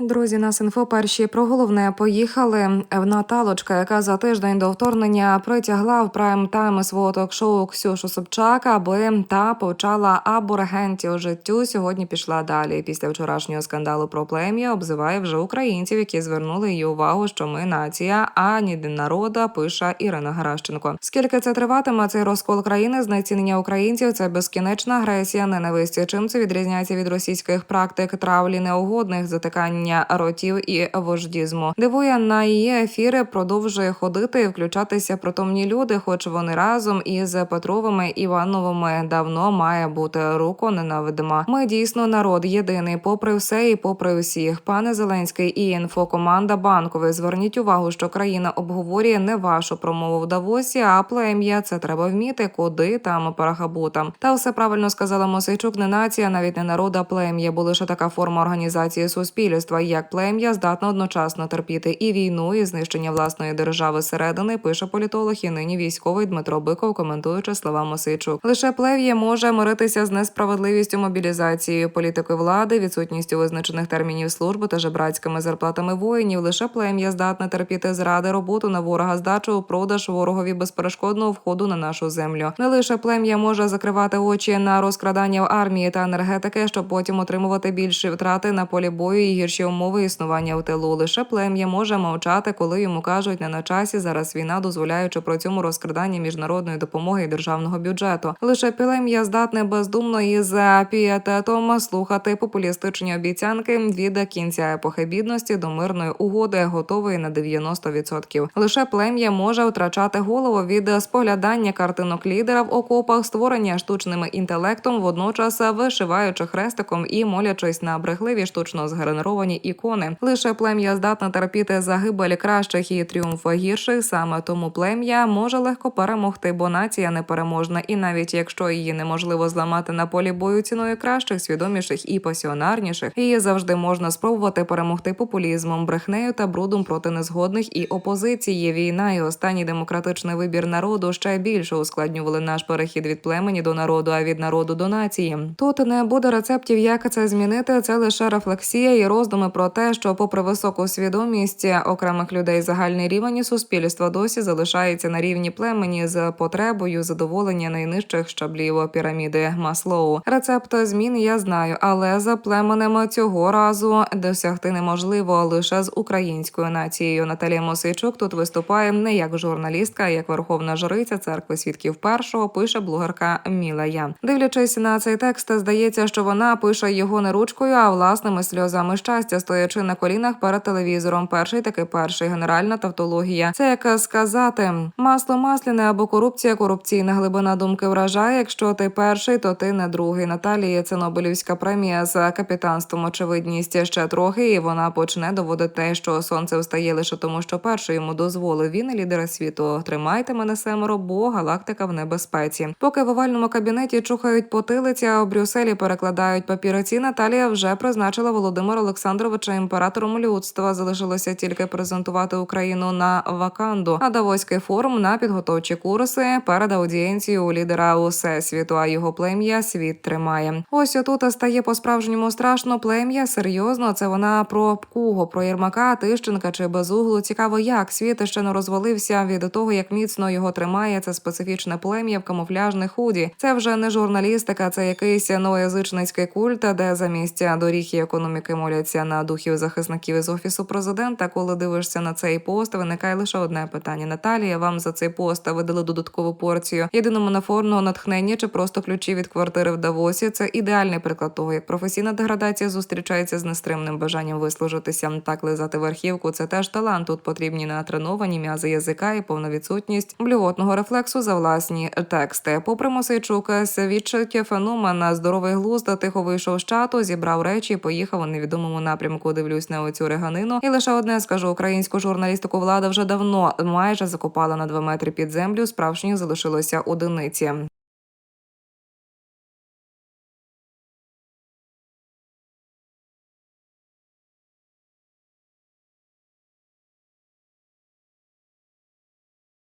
Друзі, нас інфо перші про головне поїхали. Наталочка, яка за тиждень до вторгнення притягла в прайм тайм свого ток-шоу Ксюшу Собчак, аби та повчала аборигентів життю. Сьогодні пішла далі. Після вчорашнього скандалу про плем'я обзиває вже українців, які звернули її увагу, що ми нація, а ні народа. Пише Ірина Гаращенко. Скільки це триватиме? Цей розкол країни, знецінення українців це безкінечна агресія, ненависті. Чим це відрізняється від російських практик травлі неугодних затикання ротів і вождізму. Дивує на її ефіри, продовжує ходити і включатися притомні люди, хоч вони разом із Петровими Івановими давно має бути руко ненавидима. Ми дійсно народ єдиний, попри все і попри всіх. Пане Зеленський і інфокоманда банкової. Зверніть увагу, що країна обговорює не вашу промову в Давосі, а плем'я. Це треба вміти, куди там парахабутам. Та все правильно сказала Мосейчук. Не нація, навіть не народ, а плем'я, бо лише така форма організації суспільства, як плем'я, здатна одночасно терпіти і війну, і знищення власної держави зсередини. Пише політолог і нині військовий Дмитро Биков, коментуючи слова Мосейчук. Лише плем'я може миритися з несправедливістю мобілізацією політикою влади, відсутністю визначених термінів служби та жебрацькими зарплатами воїнів. Лише плем'я здатне терпіти зради, роботу на ворога, здачу, продаж ворогові безперешкодного входу на нашу землю. Не лише плем'я може закривати очі на розкрадання в армії та енергетики, щоб потім отримувати більші втрати на полі бою і гірші умови існування в тилу. Лише плем'я може мовчати, коли йому кажуть не на часі. Зараз війна, дозволяючи про цьому розкрадання міжнародної допомоги і державного бюджету. Лише плем'я здатне бездумно і за пієтетом слухати популістичні обіцянки від кінця епохи бідності до мирної угоди, готової на 90%. Лише плем'я може втрачати голову від споглядання картинок лідера в окопах, створення штучним інтелектом, водночас вишиваючи хрестиком і молячись на брехливі штучно згенеровані ікони. Лише плем'я здатне терпіти загибель кращих і тріумф гірших. Саме тому плем'я може легко перемогти, бо нація непереможна, і навіть якщо її неможливо зламати на полі бою ціною кращих, свідоміших і пасіонарніших, її завжди можна спробувати перемогти популізмом, брехнею та брудом проти незгодних і опозиції. Війна і останній демократичний вибір народу ще більше ускладнювали наш перехід від племені до народу, а від народу до нації. Тут не буде рецептів, як це змінити. Це лише рефлексія і роздуми про те, що, попри високу свідомість окремих людей, загальний рівень суспільства досі залишається на рівні племені з потребою задоволення найнижчих щаблів піраміди Маслоу. Рецепт змін я знаю, але за племенем цього разу досягти неможливо лише з українською нацією. Наталія Мосичук тут виступає не як журналістка, а як верховна жриця церкви свідків першого. Пише блогерка Міла Я. Дивлячись на цей текст, здається, що вона пише його не ручкою, а власними сльозами щастя, стоячи на колінах перед телевізором. Перший таки перший генеральна тавтологія. Це як сказати масло масляне або корупція, корупційна глибина думки вражає. Якщо ти перший, то ти не другий. Наталії це Нобелівська премія за капітанством. Очевидність ще трохи, і вона почне доводити, що сонце встає лише тому, що перший йому дозволив. Він лідер світу. Тримайте мене семеро, бо галактика в небезпеці. Поки в овальному кабінеті чухають потилиці, а у Брюсселі перекладають папіроці. Наталія вже призначила Володимира Олександровича імператором людства. Залишилося тільки презентувати Україну на ваканду. А Давоський форум на підготовчі курси перед аудієнцією у лідера усе світу. А його плем'я світ тримає. Ось отут стає по справжньому страшно. Плем'я серйозно. Це вона про кого, про Єрмака, Тищенка чи Безуглу. Цікаво, як світ ще не розвалився від того, як міцно його тримає. Це специфічне плем'я в камуфляжних худі. Це вже не журналістика, це якийсь новоязичницький культ, де замість доріг і економіки моляться на духів захисників із офісу президента. Коли дивишся на цей пост, виникає лише одне питання. Наталія, вам за цей пост видали додаткову порцію єдиномонофорного натхнення чи просто ключі від квартири в Давосі. Це ідеальний приклад того, як професійна деградація зустрічається з нестримним бажанням вислужитися. Так лизати верхівку це теж талант. Тут потрібні натреновані м'язи язика і повна відсутність блювотного рефлексу за власні тексти. Попри Мосейчук, свідчить феномен здоровий глузд, тихо вийшов з чату, зібрав речі, і поїхав у невідомому напрямку. Дивлюсь на оцю реганину. І лише одне скажу: українську журналістику влада вже давно майже закопала на два метри під землю. Справжніх залишилося одиниці.